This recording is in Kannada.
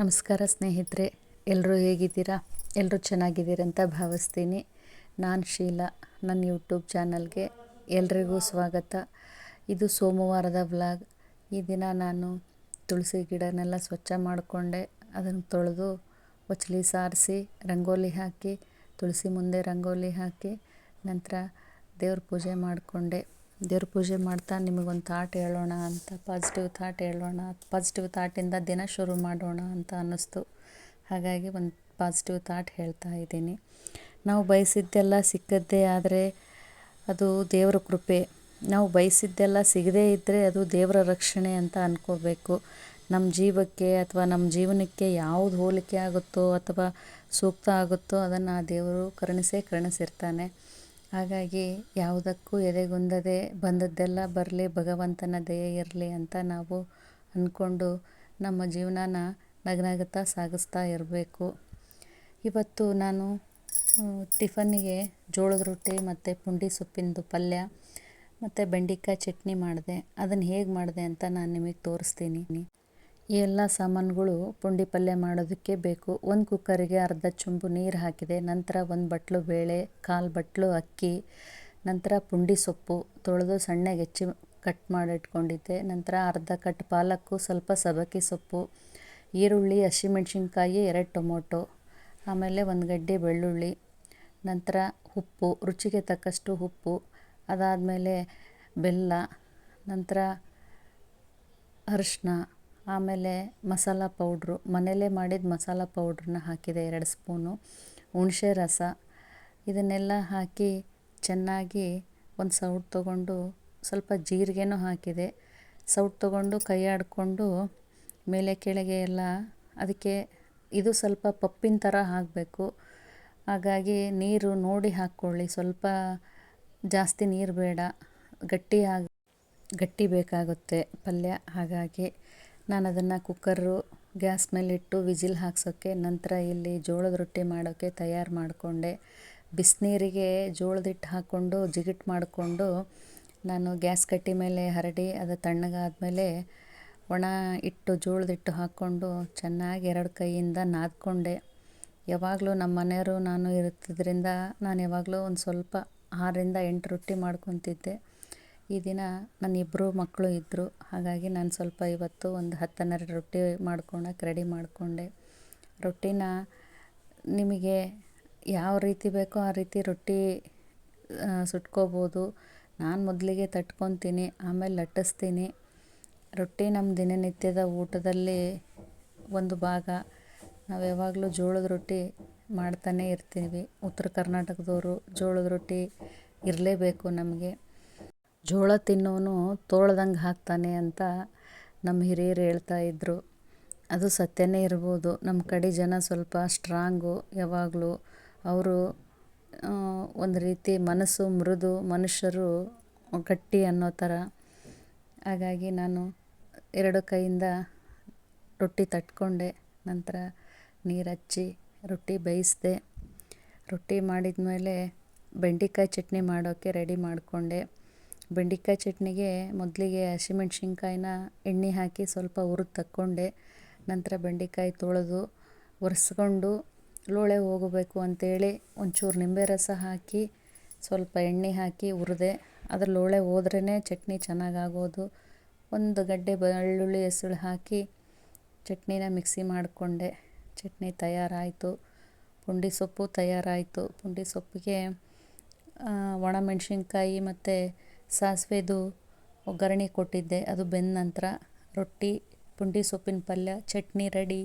ನಮಸ್ಕಾರ ಸ್ನೇಹಿತರೆ ಎಲ್ಲರೂ ಹೇಗಿದ್ದೀರಾ? ಎಲ್ಲರೂ ಚೆನ್ನಾಗಿದ್ದೀರಂತ ಭಾವಿಸ್ತೀನಿ. ನಾನು ಶೀಲಾ ನನ್ನ ಯೂಟ್ಯೂಬ್ ಚಾನಲ್ಗೆ ಎಲ್ರಿಗೂ ಸ್ವಾಗತ. ಇದು ಸೋಮವಾರದ ವ್ಲಾಗ್. ಈ ದಿನ ನಾನು ತುಳಸಿ ಗಿಡನೆಲ್ಲ ಸ್ವಚ್ಛ ಮಾಡಿಕೊಂಡೆ. ಅದನ್ನು ತೊಳೆದು ಒಚ್ಚಲಿ ಸಾರಿಸಿ, ರಂಗೋಲಿ ಹಾಕಿ, ತುಳಸಿ ಮುಂದೆ ರಂಗೋಲಿ ಹಾಕಿ, ನಂತರ ದೇವ್ರ ಪೂಜೆ ಮಾಡಿಕೊಂಡೆ. ದೇವ್ರ ಪೂಜೆ ಮಾಡ್ತಾ ನಿಮಗೊಂದು ಥಾಟ್ ಹೇಳೋಣ ಅಂತ ಪಾಸಿಟಿವ್ ಥಾಟ್ ಹೇಳೋಣ ಪಾಸಿಟಿವ್ ಥಾಟಿಂದ ದಿನ ಶುರು ಮಾಡೋಣ ಅಂತ ಅನ್ನಿಸ್ತು. ಹಾಗಾಗಿ ಒಂದು ಪಾಸಿಟಿವ್ ಥಾಟ್ ಹೇಳ್ತಾ ಇದ್ದೀನಿ. ನಾವು ಬಯಸಿದ್ದೆಲ್ಲ ಸಿಕ್ಕದ್ದೇ ಆದರೆ ಅದು ದೇವರ ಕೃಪೆ. ನಾವು ಬಯಸಿದ್ದೆಲ್ಲ ಸಿಗದೇ ಇದ್ದರೆ ಅದು ದೇವರ ರಕ್ಷಣೆ ಅಂತ ಅಂದ್ಕೋಬೇಕು ನಮ್ಮ ಜೀವಕ್ಕೆ ಅಥವಾ ನಮ್ಮ ಜೀವನಕ್ಕೆ ಯಾವುದು ಹೋಲಿಕೆ ಆಗುತ್ತೋ ಅಥವಾ ಸೂಕ್ತ ಆಗುತ್ತೋ ಅದನ್ನು ಆ ದೇವರು ಕರುಣಿಸೇ ಕರುಣಿಸಿರ್ತಾನೆ. ಹಾಗಾಗಿ ಯಾವುದಕ್ಕೂ ಎದೆಗುಂದದೆ ಬಂದದ್ದೆಲ್ಲ ಬರಲಿ ಭಗವಂತನ ದಯೆ ಇರಲಿ ಅಂತ ನಾವು ಅಂದ್ಕೊಂಡು ನಮ್ಮ ಜೀವನನ ನಗನಗುತ್ತಾ ಸಾಗಿಸ್ತಾ ಇರಬೇಕು. ಇವತ್ತು ನಾನು ಟಿಫನ್ನಿಗೆ ಜೋಳದ ರೊಟ್ಟಿ ಮತ್ತು ಪುಂಡಿ ಸೊಪ್ಪಿಂದು ಪಲ್ಯ ಮತ್ತು ಬೆಂಡೆಕಾಯಿ ಚಟ್ನಿ ಮಾಡಿದೆ. ಅದನ್ನು ಹೇಗೆ ಮಾಡಿದೆ ಅಂತ ನಾನು ನಿಮಗೆ ತೋರಿಸ್ತೀನಿ. ಈ ಎಲ್ಲ ಸಾಮಾನುಗಳು ಪುಂಡಿ ಪಲ್ಯ ಮಾಡೋದಕ್ಕೆ ಬೇಕು. ಒಂದು ಕುಕ್ಕರಿಗೆ ಅರ್ಧ ಚೊಂಬು ನೀರು ಹಾಕಿದೆ. ನಂತರ ಒಂದು ಬಟ್ಲು ಬೇಳೆ, ಕಾಲು ಬಟ್ಲು, ಅಕ್ಕಿ, ನಂತರ ಪುಂಡಿ ಸೊಪ್ಪು ತೊಳೆದು ಸಣ್ಣಗೆ ಹೆಚ್ಚಿ ಕಟ್ ಮಾಡಿಟ್ಕೊಂಡಿದ್ದೆ. ನಂತರ ಅರ್ಧ ಕಟ್ ಪಾಲಕ್ಕು, ಸ್ವಲ್ಪ ಸಬಕ್ಕಿ ಸೊಪ್ಪು, ಈರುಳ್ಳಿ, ಹಸಿಮೆಣ್ಸಿನ್ಕಾಯಿ, ಎರಡು ಟೊಮೊಟೊ, ಆಮೇಲೆ ಒಂದು ಗಡ್ಡೆ ಬೆಳ್ಳುಳ್ಳಿ, ನಂತರ ಉಪ್ಪು, ರುಚಿಗೆ ತಕ್ಕಷ್ಟು ಉಪ್ಪು, ಅದಾದಮೇಲೆ ಬೆಲ್ಲ, ನಂತರ ಅರಿಶಿನ ಆಮೇಲೆ ಮಸಾಲ ಪೌಡ್ರು, ಮನೆಯಲ್ಲೇ ಮಾಡಿದ ಮಸಾಲ ಪೌಡ್ರನ್ನ ಹಾಕಿದೆ ಎರಡು ಸ್ಪೂನು, ಹುಣಸೆ ರಸ. ಇದನ್ನೆಲ್ಲ ಹಾಕಿ ಚೆನ್ನಾಗಿ ಒಂದು ಸೌಟ್ ತೊಗೊಂಡು ಸ್ವಲ್ಪ ಜೀರಿಗೆನೂ ಹಾಕಿದೆ. ಸೌಟ್ ತೊಗೊಂಡು ಕೈ ಆಡಿಕೊಂಡು ಮೇಲೆ ಕೆಳಗೆ ಎಲ್ಲ ಅದಕ್ಕೆ ಇದು ಸ್ವಲ್ಪ ಪಪ್ಪಿನ ಥರ ಹಾಕಬೇಕು. ಹಾಗಾಗಿ ನೀರು ನೋಡಿ ಹಾಕ್ಕೊಳ್ಳಿ, ಸ್ವಲ್ಪ ಜಾಸ್ತಿ ನೀರು ಬೇಡ, ಗಟ್ಟಿ ಆಗ, ಗಟ್ಟಿ ಬೇಕಾಗುತ್ತೆ ಪಲ್ಯ. ಹಾಗಾಗಿ ನಾನು ಅದನ್ನು ಕುಕ್ಕರು, ಗ್ಯಾಸ್ ಮೇಲಿಟ್ಟು ವಿಜಿಲ್ ಹಾಕ್ಸೋಕ್ಕೆ ನಂತರ ಇಲ್ಲಿ ಜೋಳದ ರೊಟ್ಟಿ ಮಾಡೋಕ್ಕೆ ತಯಾರು ಮಾಡಿಕೊಂಡೆ. ಬಿಸಿನೀರಿಗೆ ಜೋಳದ ಹಿಟ್ಟು ಹಾಕ್ಕೊಂಡು ಜಿಗಿಟ್ ಮಾಡಿಕೊಂಡು ನಾನು ಗ್ಯಾಸ್ ಕಟ್ಟಿ ಮೇಲೆ ಹರಡಿ, ಅದು ತಣ್ಣಗಾದಮೇಲೆ ಒಣ ಇಟ್ಟು ಜೋಳದ ಹಿಟ್ಟು ಹಾಕ್ಕೊಂಡು ಚೆನ್ನಾಗಿ ಎರಡು ಕೈಯಿಂದ ನಾದ್ಕೊಂಡೆ. ಯಾವಾಗಲೂ ನಮ್ಮ ಮನೆಯವರು ನಾನು ಇರುತ್ತಿದ್ದರಿಂದ ನಾನು ಯಾವಾಗಲೂ ಒಂದು ಸ್ವಲ್ಪ ಆರರಿಂದ ಎಂಟು ರೊಟ್ಟಿ ಮಾಡ್ಕೊತಿದ್ದೆ. ಈ ದಿನ ನನ್ನ ಇಬ್ಬರು ಮಕ್ಕಳು ಇದ್ದರು ಹಾಗಾಗಿ ನಾನು ಸ್ವಲ್ಪ ಇವತ್ತು ಒಂದು ಹತ್ತು ಹನ್ನೆರಡು ರೊಟ್ಟಿ ಮಾಡ್ಕೊಳಕ್ಕೆ ರೆಡಿ ಮಾಡಿಕೊಂಡೆ. ರೊಟ್ಟಿನ ನಿಮಗೆ ಯಾವ ರೀತಿ ಬೇಕೋ ಆ ರೀತಿ ರೊಟ್ಟಿ ಸುಟ್ಕೋಬೋದು. ನಾನು ಮೊದಲಿಗೆ ತಟ್ಕೊತೀನಿ, ಆಮೇಲೆ ಲಟ್ಟಿಸ್ತೀನಿ. ರೊಟ್ಟಿ ನಮ್ಮ ದಿನನಿತ್ಯದ ಊಟದಲ್ಲಿ ಒಂದು ಭಾಗ. ನಾವು ಯಾವಾಗಲೂ ಜೋಳದ ರೊಟ್ಟಿ ಮಾಡ್ತಾನೆ ಇರ್ತೀವಿ. ಉತ್ತರ ಕರ್ನಾಟಕದವರು ಜೋಳದ ರೊಟ್ಟಿ ಇರಲೇಬೇಕು ನಮಗೆ. ಜೋಳ ತಿನ್ನೋನು ತೋಳ್ದಂಗೆ ಹಾಕ್ತಾನೆ ಅಂತ ನಮ್ಮ ಹಿರಿಯರು ಹೇಳ್ತಾ ಇದ್ದರು ಅದು ಸತ್ಯನೇ ಇರ್ಬೋದು. ನಮ್ಮ ಕಡೆ ಜನ ಸ್ವಲ್ಪ ಸ್ಟ್ರಾಂಗು ಯಾವಾಗಲೂ. ಅವರು ಒಂದು ರೀತಿ ಮನಸ್ಸು ಮೃದು ಮನುಷ್ಯರು ಗಟ್ಟಿ ಅನ್ನೋ ಥರ. ಹಾಗಾಗಿ ನಾನು ಎರಡು ಕೈಯಿಂದ ರೊಟ್ಟಿ ತಟ್ಕೊಂಡೆ. ನಂತರ ನೀರು ಹಚ್ಚಿ ರೊಟ್ಟಿ ಬೇಯಿಸಿದೆ. ರೊಟ್ಟಿ ಮಾಡಿದ ಮೇಲೆ ಬೆಂಡೆಕಾಯಿ ಚಟ್ನಿ ಮಾಡೋಕ್ಕೆ ರೆಡಿ ಮಾಡಿಕೊಂಡೆ. ಬೆಂಡೆಕಾಯಿ ಚಟ್ನಿಗೆ ಮೊದಲಿಗೆ ಹಸಿಮೆಣ್ಸಿನ್ಕಾಯಿನ ಎಣ್ಣೆ ಹಾಕಿ ಸ್ವಲ್ಪ ಹುರಿದು ತಕ್ಕೊಂಡೆ. ನಂತರ ಬೆಂಡೆಕಾಯಿ ತೊಳೆದು ಒರೆಸ್ಕೊಂಡು ಲೋಳೆ ಹೋಗಬೇಕು ಅಂತೇಳಿ ಒಂಚೂರು ನಿಂಬೆ ರಸ ಹಾಕಿ ಸ್ವಲ್ಪ ಎಣ್ಣೆ ಹಾಕಿ ಹುರಿದೆ. ಅದ್ರ ಲೋಳೆ ಹೋದ್ರೇ ಚಟ್ನಿ ಚೆನ್ನಾಗಾಗೋದು. ಒಂದು ಗಡ್ಡೆ ಬೆಳ್ಳುಳ್ಳಿ ಹೆಸಳು ಹಾಕಿ ಚಟ್ನಿನ ಮಿಕ್ಸಿ ಮಾಡಿಕೊಂಡೆ. ಚಟ್ನಿ ತಯಾರಾಯಿತು. ಪುಂಡಿ ಸೊಪ್ಪು ತಯಾರಾಯಿತು. ಪುಂಡಿ ಸೊಪ್ಪಿಗೆ ಒಣಮೆಣ್ಸಿನ್ಕಾಯಿ ಮತ್ತು ಸಾಸಿವೆದು ಒಗ್ಗರಣೆ ಕೊಟ್ಟಿದ್ದೆ. ಅದು ಬೆಂದ ನಂತರ ರೊಟ್ಟಿ ಪುಂಡಿ ಸೊಪ್ಪಿನ ಪಲ್ಯ ಚಟ್ನಿ ರೆಡಿ.